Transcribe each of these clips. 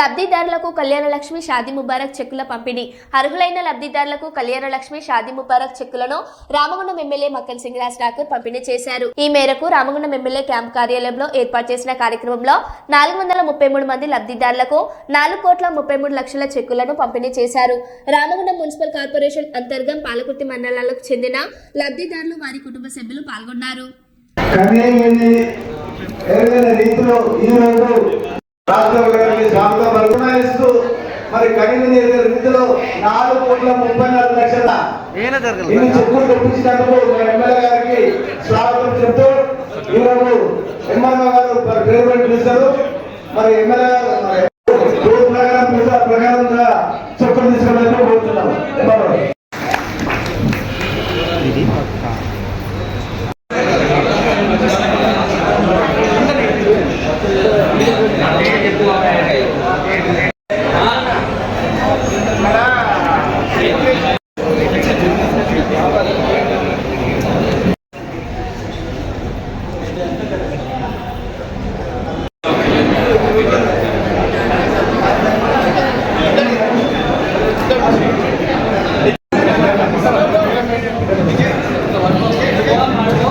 లబ్ధిదారులకు కళ్యాణలక్ష్మి షాదీ ముబారక్ చెక్కుల పంపిణీ. అర్హులైన లబ్ధిదారులకు కళ్యాణలక్ష్మి షాదీ ముబారక్ చెక్కులను రామగుండం ఎమ్మెల్యే మక్కన్ సింగ్ రాజ్ ఠాకూర్ పంపిణీ చేశారు. ఈ మేరకు రామగుండం ఎమ్మెల్యే క్యాంప్ కార్యాలయంలో ఏర్పాటు చేసిన కార్యక్రమంలో నాలుగు వందల ముప్పై మూడు మంది లబ్ధిదారులకు నాలుగు కోట్ల ముప్పై మూడు లక్షల చెక్కులను పంపిణీ చేశారు. రామగుండం మున్సిపల్ కార్పొరేషన్ అంతర్గం పాలకుర్తి మండలాలకు చెందిన లబ్ధిదారులు వారి కుటుంబ సభ్యులు పాల్గొన్నారు. గారికి మరి కన్వీనియన్ రీతిలో నాలుగు కోట్ల ముప్పై నాలుగు లక్షల ఏమైనా జరగలేదు? ఇన్ని చెక్కులు తెప్పించినందుకు మన ఎమ్మెల్యే గారికి స్వాగతం చెప్తూ ఈరోజు ఎంఆర్ఓ గారు పేరు పెట్టి పిలుస్తారు మరి ఎమ్మెల్యే గారు ప్రకారం ప్రకారంగా చెక్కులు తీసుకున్నట్టు కోరుతున్నాం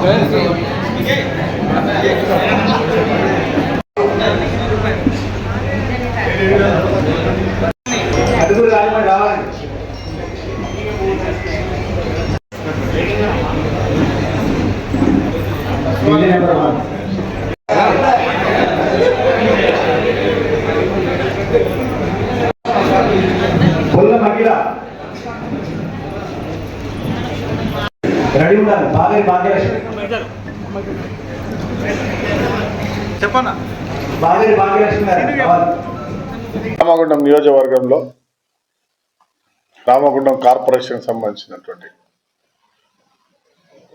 그래서 이게 그러니까 రెడీ ఉండాలి. బాగా భాగ్యలక్ష్మి చెప్పన్నా? బాగా భాగ్యలక్ష్మి రామగుండం నియోజకవర్గంలో రామగుండం కార్పొరేషన్ సంబంధించినటువంటి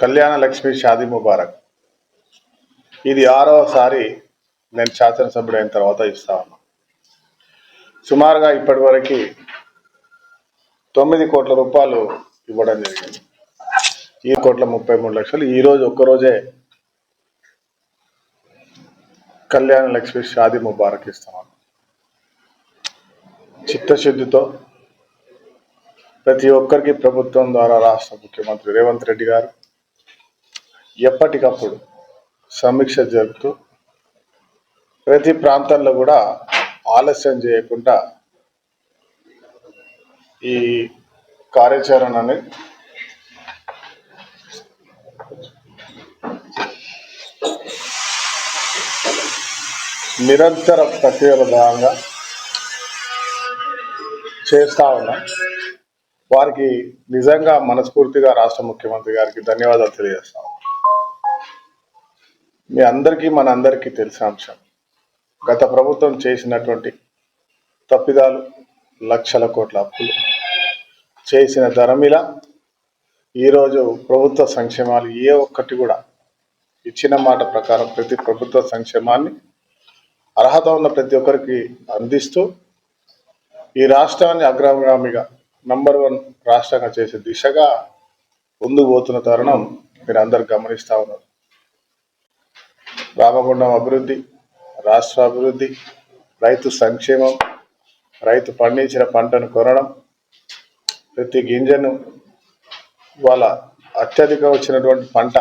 కళ్యాణ లక్ష్మి షాదీ ముబారక్. ఇది ఆరవసారి నేను శాసనసభ్యుడైన తర్వాత ఇస్తా ఉన్నా. సుమారుగా ఇప్పటివరకు తొమ్మిది కోట్ల రూపాయలు ఇవ్వడం జరిగింది. ఈ కోట్ల ముప్పై మూడు లక్షలు. ఈరోజు ఒక్కరోజే కళ్యాణ లక్ష్మి షాది ముబారక్ ఇస్తామన్నా చిత్తశుద్ధితో ప్రతి ఒక్కరికి ప్రభుత్వం ద్వారా రాష్ట్ర ముఖ్యమంత్రి రేవంత్ రెడ్డి గారు ఎప్పటికప్పుడు సమీక్ష జరుపుతూ ప్రతి ప్రాంతంలో కూడా ఆలస్యం చేయకుండా ఈ కార్యాచరణని నిరంతర ప్రక్రియల భాగంగా చేస్తా ఉన్నాం. వారికి నిజంగా మనస్ఫూర్తిగా రాష్ట్ర ముఖ్యమంత్రి గారికి ధన్యవాదాలు తెలియజేస్తాం మీ అందరికీ మన అందరికీ తెలిసిన అంశం. గత ప్రభుత్వం చేసినటువంటి తప్పిదాలు లక్షల కోట్ల అప్పులు చేసిన ధరమిల ఈరోజు ప్రభుత్వ సంక్షేమాలు ఏ ఒక్కటి కూడా ఇచ్చిన మాట ప్రకారం ప్రతి ప్రభుత్వ సంక్షేమాన్ని అర్హత ఉన్న ప్రతి ఒక్కరికి అందిస్తూ ఈ రాష్ట్రాన్ని అగ్రగామిగా నంబర్ వన్ రాష్ట్రంగా చేసే దిశగా ముందుకు పోతున్న తరుణం మీరు అందరు గమనిస్తా ఉన్నారు. రామగుండం అభివృద్ధి రాష్ట్ర అభివృద్ధి రైతు సంక్షేమం రైతు పండించిన పంటను కొనడం ప్రతి గింజను వాళ్ళ అత్యధిక వచ్చినటువంటి పంట